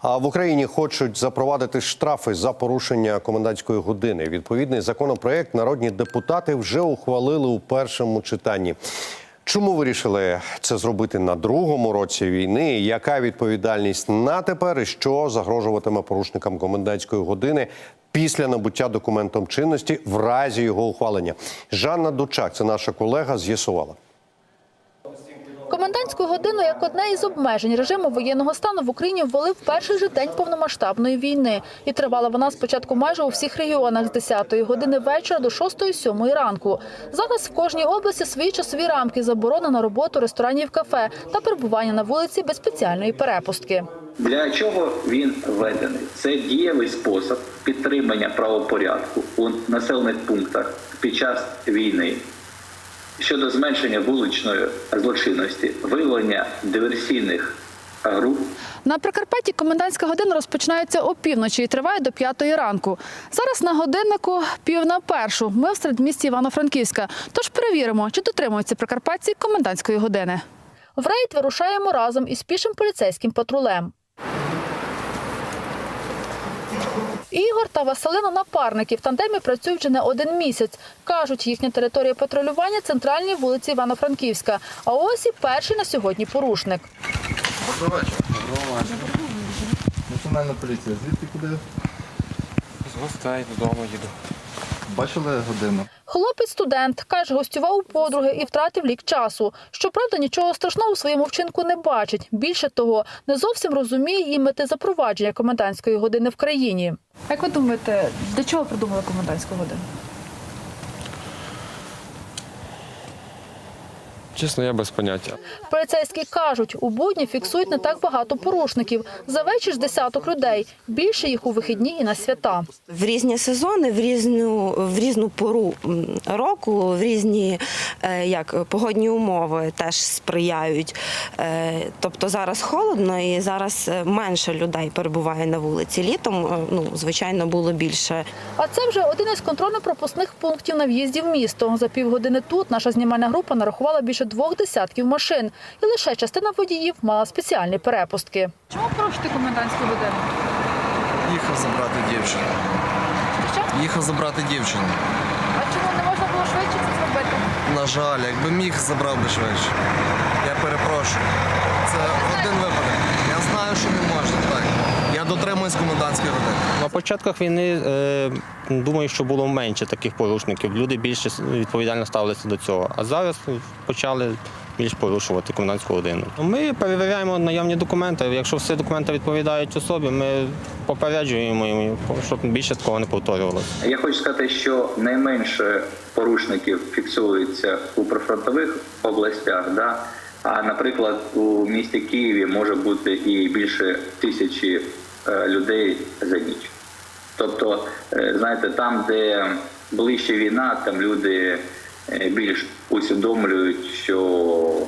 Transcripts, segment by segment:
А в Україні хочуть запровадити штрафи за порушення комендантської години. Відповідний законопроект народні депутати вже ухвалили у першому читанні. Чому вирішили це зробити на другому році війни? Яка відповідальність на тепер і що загрожуватиме порушникам комендантської години після набуття документом чинності в разі його ухвалення? Жанна Дучак, це наша колега, з'ясувала. Комендантську годину як одне із обмежень режиму воєнного стану в Україні ввели в перший же день повномасштабної війни. І тривала вона спочатку майже у всіх регіонах з 10-ї години вечора до 6-7 ранку. Зараз в кожній області свої часові рамки заборона на роботу ресторанів, кафе та перебування на вулиці без спеціальної перепустки. Для чого він введений? Це дієвий спосіб підтримання правопорядку у населених пунктах під час війни щодо зменшення вуличної злочинності, виявлення диверсійних груп На Прикарпатті комендантська година розпочинається опівночі і триває до п'ятої ранку. Зараз на годиннику пів на першу. Ми в середмісті Івано-Франківська. Тож перевіримо, чи дотримуються прикарпатці комендантської години. В рейд вирушаємо разом із пішим поліцейським патрулем. Ігор та Василина напарники в тандемі працюють вже не один місяць. Кажуть, їхня територія патрулювання центральній вулиці Івано-Франківська. А ось і перший на сьогодні порушник. Доброго вечора. Доброго вечора. Національна поліція. Звідки куди? З гостей додому їду. Бачили годину? Хлопець студент каже, гостював у подруги і втратив лік часу. Щоправда, нічого страшного у своєму вчинку не бачить. Більше того, не зовсім розуміє і мети запровадження комендантської години в країні. Як ви думаєте, для чого придумали комендантську годину? Чесно, я без поняття. Поліцейські кажуть, у будні фіксують не так багато порушників. За вечір з десяток людей. Більше їх у вихідні і на свята. В різні сезони, в різну в різну пору року, в різні е, як погодні умови теж сприяють. Е, Тобто зараз холодно і зараз е, менше людей перебуває на вулиці. Літом ну звичайно було більше. А це вже один із контрольно-пропускних пунктів на в'їзді в місто. За півгодини тут наша знімальна група нарахувала більше двох десятків машин, і лише частина водіїв мала спеціальні перепустки. Чому порушити комендантську годину? Їхав забрати дівчину. Що? Їхав забрати дівчину. А чому не можна було швидше це зробити? На жаль, якби міг, забрав би швидше. Я перепрошую. Це один випадок. Я знаю, що не можна, дотримуюсь комендантської години. На початках війни е, думаю, що було менше таких порушників. Люди більше відповідально ставилися до цього. А зараз почали більш порушувати комендантську годину. Ми перевіряємо наявні документи. Якщо всі документи відповідають особі, ми попереджуємо, щоб більше такого не повторювалося. Я хочу сказати, що найменше порушників фіксується у прифронтових областях. Да? А наприклад, у місті Києві може бути і більше тисячі людей за ніч. Тобто, е, знаєте, там, де ближче війна, там люди е, більш усвідомлюють, що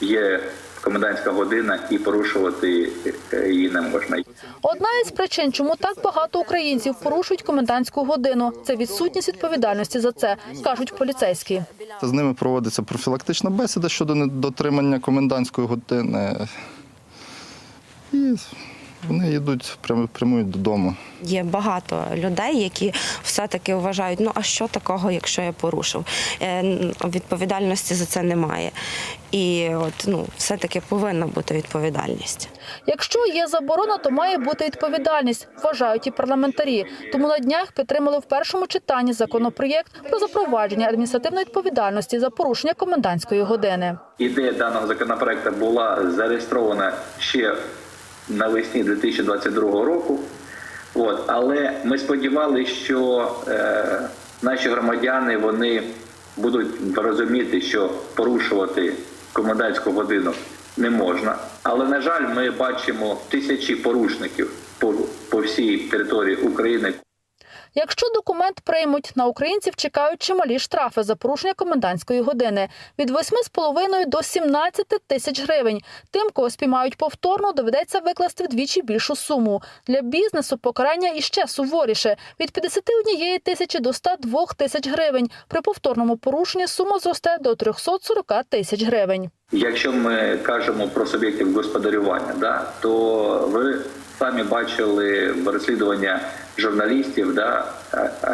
є комендантська година і порушувати е, її не можна. Одна із причин, чому так багато українців порушують комендантську годину, це відсутність відповідальності за це, кажуть поліцейські. З ними проводиться профілактична бесіда щодо недотримання комендантської години. І вони йдуть, прямо прямують додому. Є багато людей, які все-таки вважають, ну а що такого, якщо я порушив? Е, Відповідальності за це немає. І от ну, все-таки повинна бути відповідальність. Якщо є заборона, то має бути відповідальність, вважають і парламентарі. Тому на днях підтримали в першому читанні законопроєкт про запровадження адміністративної відповідальності за порушення комендантської години. Ідея даного законопроекту була зареєстрована ще навесні 2022 року. От, але ми сподівалися, що е, наші громадяни вони будуть розуміти, що порушувати комендантську годину не можна. Але на жаль, ми бачимо тисячі порушників по, по всій території України. Якщо документ приймуть, на українців чекають чималі штрафи за порушення комендантської години від 8,5 до 17 тисяч гривень. Тим, кого спіймають повторно, доведеться викласти вдвічі більшу суму. Для бізнесу покарання іще суворіше від 51 тисячі до 102 тисяч гривень. При повторному порушенні сума зросте до 340 тисяч гривень. Якщо ми кажемо про суб'єктів господарювання, да, то ви самі бачили розслідування журналістів, да,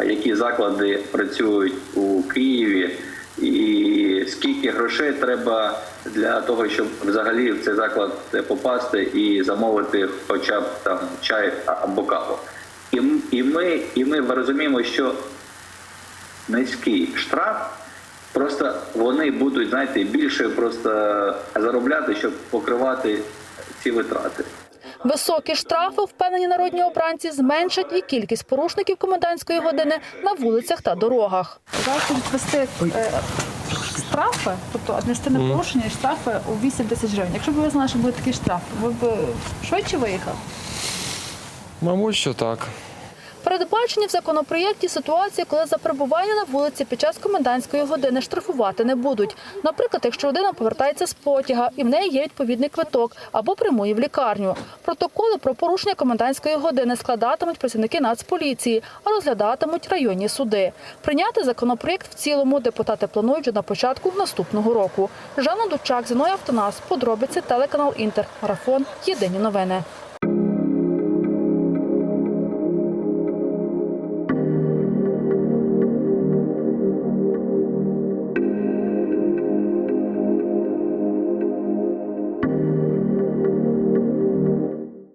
які заклади працюють у Києві, і скільки грошей треба для того, щоб взагалі в цей заклад попасти і замовити хоча б там чай або каву. І, і ми, і ми розуміємо, що низький штраф. Просто вони будуть, знаєте, більше просто заробляти, щоб покривати ці витрати. Високі штрафи, впевнені народні обранці, зменшать і кількість порушників комендантської години на вулицях та дорогах. Зараз вести е, штрафи, тобто адміністративне порушення і штрафи у 8 тисяч гривень. Якщо б ви знали, що буде такий штраф, ви б швидше виїхали? Мабуть, що так. Передбачені в законопроєкті ситуації, коли за перебування на вулиці під час комендантської години штрафувати не будуть. Наприклад, якщо людина повертається з потяга і в неї є відповідний квиток або прямує в лікарню. Протоколи про порушення комендантської години складатимуть працівники Нацполіції, а розглядатимуть районні суди. Прийняти законопроєкт в цілому депутати планують на початку наступного року. Жанна Дучак, Зіною Автонас, подробиці телеканал Інтер, марафон. Єдині новини.